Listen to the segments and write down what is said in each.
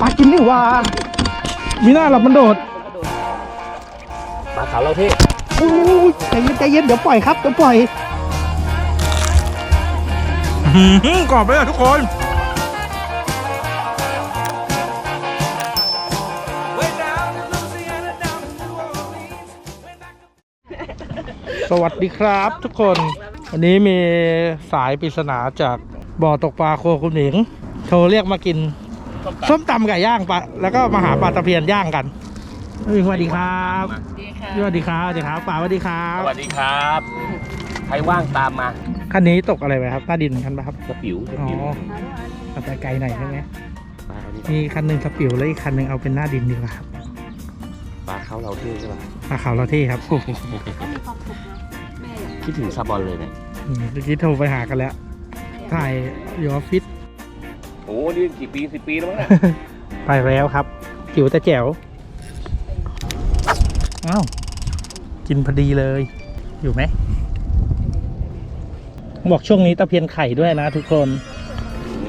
ปลากินนี่หว่า มีหน้าหลับมันโดดปลาขาวเราเท่อู้ยใจเย็นใจเย็นเดี๋ยวปล่อยครับเดี๋ยวปล่อยกรอบเลยอะทุกคน สวัสดีครับทุกคน วันนี้มีสายปริศนาจากบ่อตกปลาโคคุณหนิงโทรเรียกมากิน ส้มตำไก่ย่างปลาแล้วก็มาหาปลาตะเพียนย่างกันเฮ้ยสวัสดีครับดีค่ะสวัสดีครับสวัสดีครับป่าสวัสดีครับสวัสดีครับ ใครว่างตามมาคันนี้ตกอะไรไปครับใต้ดินกันปะครับสปิวสอ๋อปิวเอาไปไกลหน่อยใช่ไหมปลาอันนี้มีคันหนึ่งสปิวแล้วอีกคันหนึ่งเอาเป็นหน้าดินดีกว่าครับปลาเขาเราเท่ใช่ป่ะปลาขาวเราเท่ครับคิดถึงซาบอนเลยเนี่ยอืมเมื่อกี้โทรไปหากันแล้ว ถ่ายอยู่ออฟฟิศโอ้ นี่กี่ปีสิบปีแล้วมั้งเนี่ย ไปแล้วครับจิ๋วแต่แจ๋วอ้าวกินพอดีเลย อยู่ไหม บอกช่วงนี้ตะเพียนไข่ด้วยนะทุกคน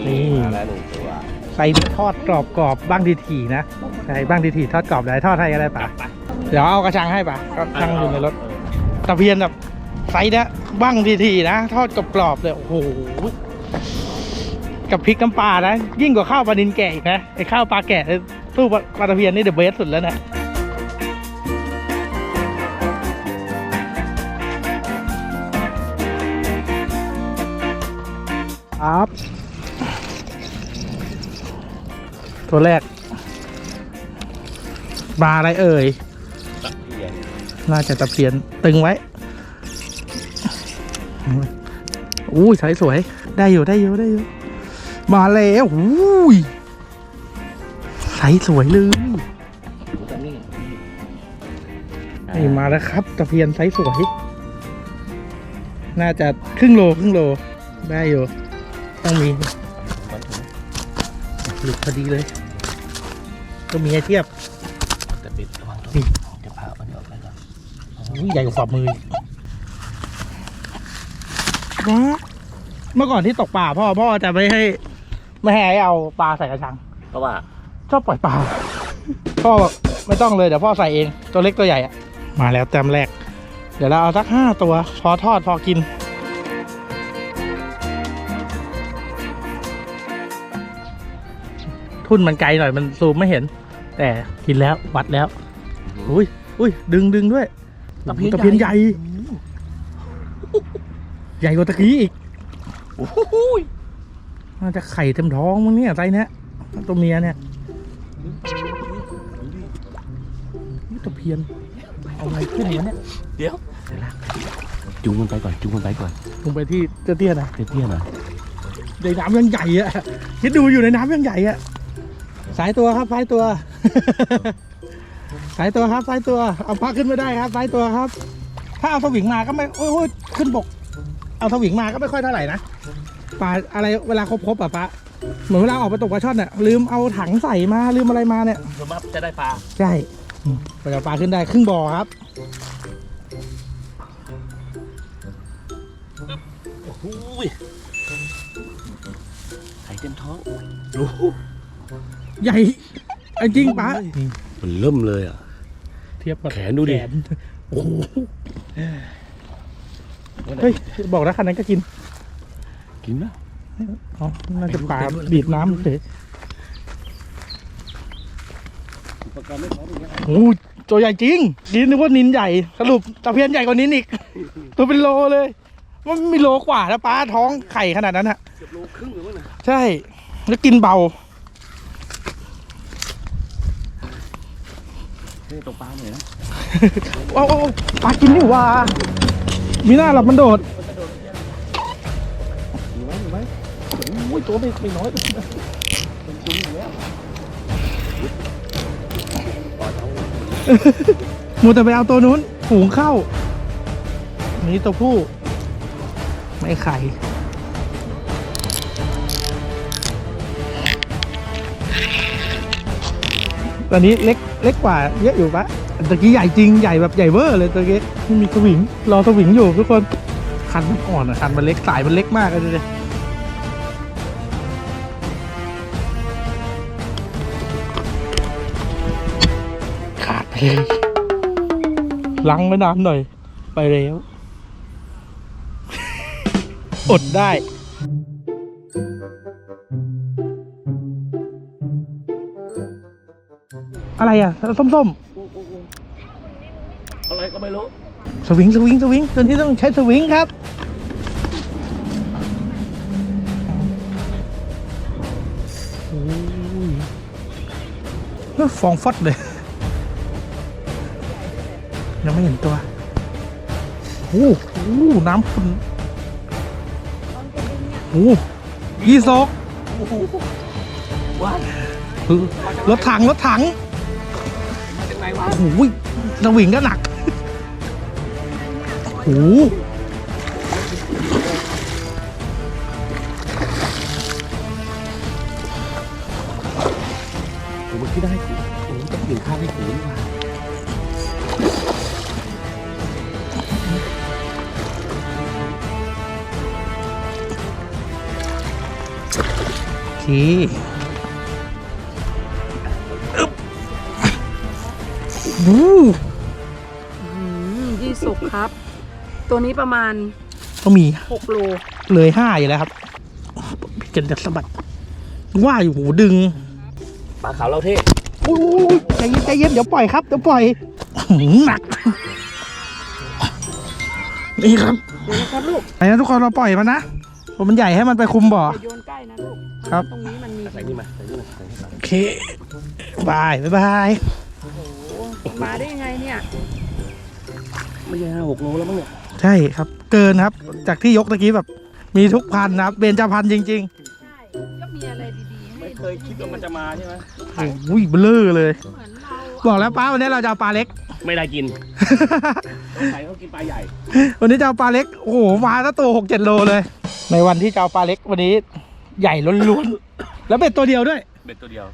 นี่นี่มาแล้วหนึ่งตัวใส่ทอดกรอบกรอบๆบ้างทีๆนะใช่บ้างทีๆทอดกรอบได้ทอดให้ก็ได้ปะเดี๋ยวเอากระชังให้ปะก็ชังอยู่ในรถตะเพียนแบบไซส์เนี้ยบ้างทีๆนะ ทอดกรอบๆเลยโอ้โห กับพริกน้ำปลานะ ยิ่งกว่าข้าวปลาดินแก่อีกนะไอข้าวปลาแก่สู้ปลาตะเพียนนี่เดอะเบสสุดแล้วนะครับ ตัวแรกปลาอะไรเอ่ยน่าจะตะเพียนตึงไว้อู้ยสายสวย ได้อยู่ได้อยู่ได้อยู่ มาแล้วอู้ยใสสวยเลยดูตรงนี้นี่มาแล้วครับตะเพียนไซส์สวย น่าจะครึ่งโลครึ่งโล ได้อยู่ ต้องมีมันถึงหลุดพอดีเลย ก็มีให้เทียบแต่ปิดระวังตัวนี่จะพามันออกไปก่อนอุ้ยใหญ่กว่าฝ่ามืออีกว้าเมื่อก่อนที่ตกปลาพ่อพ่อจะไม่ให้ ไม่ให้เอาปลาใส่กระชัง เพราะว่าชอบปล่อยปลา พ่อบอกไม่ต้องเลยเดี๋ยวพ่อใส่เองตัวเล็กตัวใหญ่อะมาแล้วแต้มแรก เดี๋ยวเราเอาสักห้าตัว พอทอดพอกิน ทุ่นมันไกลหน่อยมันซูมไม่เห็น แต่กินแล้ววัดแล้ว อุ้ยอุ้ยดึงดึงด้วยตะเพียนตะเพียนใหญ่ ใหญ่กว่าตะกี้อีกโอ้โห น่าจะไข่เต็มท้องมั้งเนี่ยไซส์เนี้ยตัวเมียเนี่ยนี่ตะเพียน เอาไงขึ้นวะเนี่ย เดี๋ยวจูงมันไปก่อนจูงมันไปก่อนลงไปที่เจ้าเตี้ยนะเตี้ยๆหน่อยในน้ำยังใหญ่อะคิดดูอยู่ในน้ำยังใหญ่อะสายตัวครับสายตัว สายตัวครับสายตัว เอาปลาขึ้นไม่ได้ครับสายตัวครับ ถ้าเอาสวิงมาก็ไม่โอ้ยโอ้ยขึ้นบก เอาสวิงมาก็ไม่ค่อยเท่าไหร่นะ ปลาอะไรเวลาครบครบๆอะปะเหมือนเวลาออกไปตกปลาช่อนเนี่ยลืมเอาถังใส่มาลืมอะไรมาเนี่ยสมมติจะได้ปลาใช่อืมไปเอาปลาขึ้นได้ครึ่งบ่อครับโอ้โหไข่เต็มท้องดูใหญ่เอาจริงปลามันเริ่มเลยอะ เทียบกับแขนดูดิแขโอ้โหเฮ้ยบอกแล้วคันนั้นก็กิน กินนะอ๋อน่าจะปลาบีบน้ำเฉยอุปกรณ์ไม่พร้อมอย่างเงี้ยโอ้ยตัวใหญ่จริงกินนึกว่านินใหญ่ สรุปตะเพียนใหญ่กว่านินอีก ตัวเป็นโลเลยมันมีโลกว่าแล้วปลาท้องไข่ขนาดนั้นฮะเกือบโลครึ่งเลยมั้งนะใช่ แล้วกินเบานี่ตกปลาหน่อยนะเอาเอาเอาปลากินนี่หว่ามีหน้าหลับมันโดด ตัวไม่ไม่น้อยเป็นจุ้งอยู่แล้วปล่อยมูแต่ไปเอาตัวนู้นฝูงเข้า นี่ตัวผู้ ไม่ไข่ตอนนี้เล็กเล็กกว่าเยอะอยู่ปะตะกี้ใหญ่จริงใหญ่แบบใหญ่เวอร์เลยตะกี้มีสวิงรอสวิงอยู่ทุกคนคันมันอ่อนอะคันมันเล็กสายมันเล็กมากเลย ลยลังไม่นานหน่อย ไปแล้ว อดได้อะไรอะ ส้มอะไรก็ไม่รู้ๆสวิง สวิง สวิงตัวนี้ต้องใช้สวิงครับโอ้ยเฮ้ยฟองฟอดเลย ยังไม่เห็นตัวโอ้โหน้ำขุ่นโอ้ยี่ซอกว้ายเออรถถังรถถังโอ้โหสวิงก็หนักโอ้ บวู้อืมยี่สุกครับ ตัวนี้ประมาณต้องมี6โลเลยห้าอยู่แล้วครับพี่เจนจะสะบัด ว่าอยู่หูดึงปลาขาวเราเท่โอ้ยใจเย็นใจเย็นเดี๋ยวปล่อยครับ เดี๋ยวปล่อยหืมหนัก นี่ครับเดี๋ยวนะครับลูกไอ้นะทุกคนเราปล่อยมันนะเพราะมันใหญ่ให้มันไปคุมบ่ออย่าโยนใกล้นะลูก ครับ ตรงนี้มันมีใส่นี่มาใส่นี่มาใส่นี่มาโอเคบายบ๊ายบายโอ้โหมาได้ยังไงเนี่ยไม่ใช่ห้าหกโลแล้วมั้งเนี่ยใช่ครับ เกินครับ จากที่ยกตะกี้แบบ มีทุกพันธุ์นะครับเบญจพันธุ์จริงใช่ก็มีอะไรดีๆให้ไม่เคยคิดว่ามันจะมาใช่ไหมๆโอ้ยเบลอเลย เหมือนเราบอกแล้วป้าวันนี้เราจะเอาปลาเล็ก ไม่ได้กินใครเขากินปลาใหญ่วันนี้จะเอาปลาเล็ก โอ้โห มาตั้งตัวหกเจ็ดโลเลย ในวันที่จะเอาปลาเล็กวันนี้ ใหญ่ล้วนๆ แล้วเป็ดตัวเดียวด้วย เบ็ดตัวเดียว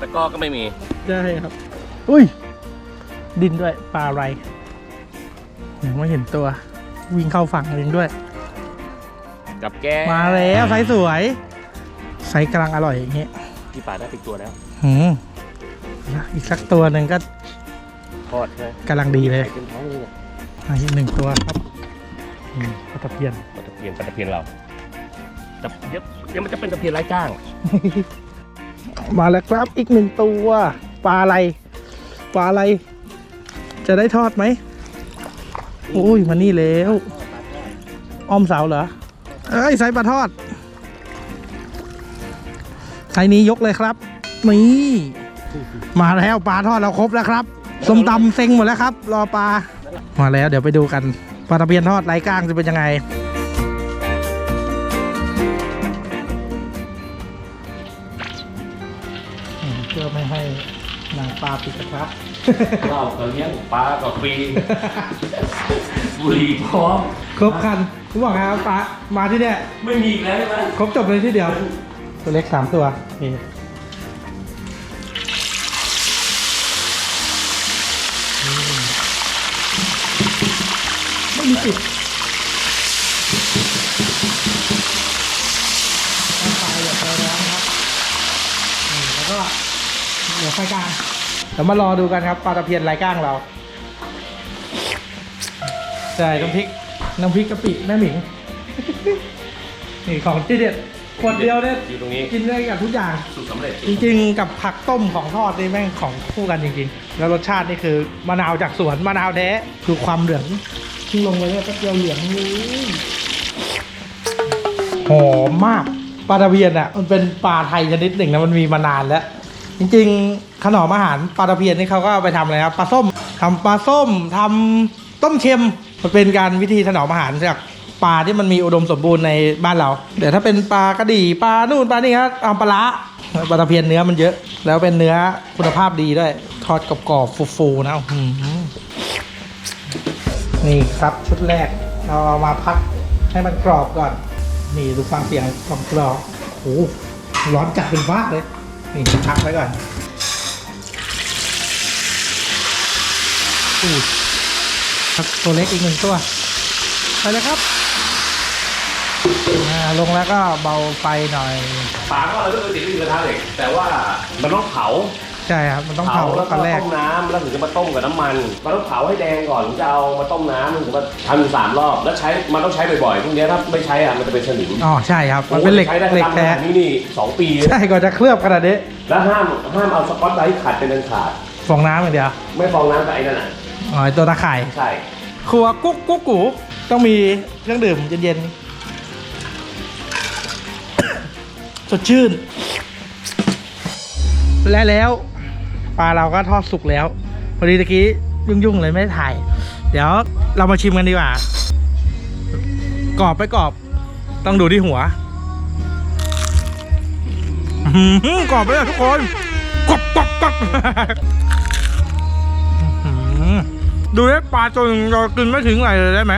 ตะกร้อก็ไม่มี ใช่ครับ อุ้ย ดินด้วย ปลาอะไรยังไม่เห็นตัว วิ่งเข้าฝั่งเองด้วย กับแกมาแล้วไซส์สวย ไซส์กำลังอร่อยอย่างเงี้ยที่ป่าได้ติดตัวแล้วหืมอีกสักตัวหนึ่งก็ทอดใช่ไหมกำลังดีเลยใส่เต็มท้องเลยเนี่ยอะอีกหนึ่งตัวครับอืมปลาตะเพียนปลาตะเพียนปลาตะเพียนเรา แต่เดี๋ยวเดี๋ยวมันจะเป็นตะเพียนไร้ก้าง มาแล้วครับอีกหนึ่งตัวปลาอะไรปลาอะไร จะได้ทอดไหมโอ้ยมานี่แล้วอ้อมเสาเหรอเอ้ยไซส์ปลาทอดไซส์นี้ยกเลยครับนี่มาแล้วปลาทอดเราครบแล้วครับส้มตำเซ็งหมดแล้วครับ รอปลามาแล้วเดี๋ยวไปดูกันปลาตะเพียนทอดไร้ก้างจะเป็นยังไง นางปลาปิดกระทะเราก็เลี้ยงปลากับฟรีบุหรี่พร้อมครบคันผมบอกนะครับปลามาที่เนี่ยไม่มีอีกแล้วใช่ไหมครบจบเลยที่เดียว ตัวเล็กสามตัวนี่อืมไม่มีปิดน้ำปลาอย่าไปร้อนนะครับนี่แล้วก็เหลือไฟกลาง เดี๋ยวมารอดูกันครับปลาตะเพียนลายก้างเราใช่น้ำพริกน้ำพริกกะปิแม่หมิง นี่ของที่เด็ดขวดเดียวเนี่ยอยู่ตรงนี้ กินได้กับทุกอย่าง สูตรสำเร็จจริงๆ กับผักต้มของทอดนี่แม่งของคู่กันจริงๆ แล้วรสชาตินี่คือมะนาวจากสวนมะนาวแท้คือความเหลืองที่ลงไปเนี่ยก็เดียวเหลืองเลยหอมมากปลาตะเพียนอะมันเป็นปลาไทยชนิดหนึ่งนะมันมีมานานแล้ว จริงๆ ขนมอาหารปลาตะเพียนนี่เขาก็เอาไปทำอะไรครับปลาส้มทำปลาส้มทำต้มเค็มมันเป็นการวิธีถนอมอาหารจากปลาที่มันมีอุดมสมบูรณ์ในบ้านเราเดี๋ยวถ้าเป็นปลากระดี่ปลานู่นปลานี่ครับเอาปลาละปลาตะเพียนเนื้อมันเยอะ แล้วเป็นเนื้อคุณภาพดีด้วย ทอดกรอบๆฟูๆนะอื้อหือนี่ครับชุดแรกเราเอามาพักให้มันกรอบก่อน นี่ดูฟังเสียงกรอบกรอบโอ้โหร้อนจัดเป็นฟ้าเลย นี่พักไว้ก่อนอู้ครับตัวเล็กอีกหนึ่งตัว ไปเลยครับอ่าลงแล้วก็เบาไฟหน่อย ปลาก็เราก็เคยติดที่กระทะเหล็กแต่ว่ามันต้องเผา ใช่ครับ มันต้องเผาแล้วตก็อนแรก ต้มน้ำแล้วถึงจะมาต้มกับน้ำมัน มันต้องเผาให้แดงก่อนถึงจะเอามาต้มน้ำถึงมาทำสามรอบ แล้วใช้ มันต้องใช้บ่อยๆ พวกเนี้ยถ้าไม่ใช้อะมันจะเป็นสนิมอ๋อใช่ครับ มันเป็นเหล็กใช้ได้เหล็กตามขแท้นาดนี้นี่สองปีใช่ก่อนจะเคลือบขนาดนี้แล้วห้ามห้ามเอาสกอตไบรท์ขัดเป็นอันขาด ฟองน้ำอย่างเดียวไม่ฟองน้ำกับไอ้นั่นอะอ๋อไอ้ตัวตะข่าย ใช่ ครัวกุ๊กกุ๊กกูต้องมีเครื่องดื่มเย็นๆ สดชื่น และแล้ว ปลาเราก็ทอดสุกแล้ว พอดีตะกี้ยุ่งๆเลยไม่ได้ถ่าย เดี๋ยวเรามาชิมกันดีกว่ากรอบไปกรอบ ต้องดูที่หัวกรอบไปเลยทุกคนกรอบกรอบกรอบอื้อหือดูได้ปลาตัวหนึงเรากินไม่ถึงไหนเลยได้ไหม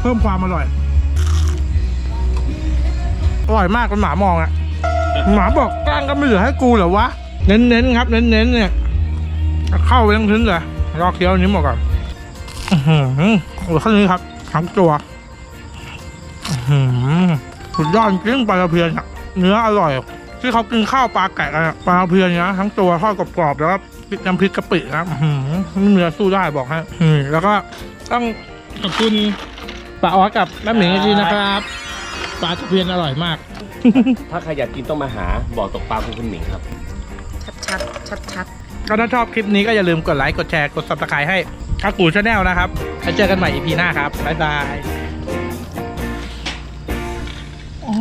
เพิ่มความอร่อย อร่อยมากเป็นหมามองอะหมาบอกกล้างก็ไม่เหลือให้กูเหรอวะ เน้นๆครับ เน้นๆเนี่ยเข้าไปทั้งชิ้นเลยรอเคี้ยวนนี้หมดก่อนอือหือข้านี้ครับทั้งตัวอือหือสุดยอดจริงปลาเพียนเนื้ออร่อยที่เขากินข้าวปลาไก่กันอะปลาเพียนนะทั้งตัวทอดกรอบๆแล้วก็น้ำพริกกะปินะอื้อหือเนื้อสู้ได้บอกให้อืมแล้วก็ต้องขอบคุณป้าออสกับแม่หมิงจริงนะครับปลาตะเพียนอร่อยมาก ถ้าใครอยากกินต้องมาหาบ่อตกปลาคุณคุณหมิงครับ ชัดชัดชัดก็ถ้าชอบคลิปนี้ก็อย่าลืมกดไลค์ กดแชร์ กด subscribe ให้อากูชาแนลนะครับ แล้วเจอกันใหม่ EP หน้าครับ บ๊ายบาย โอ้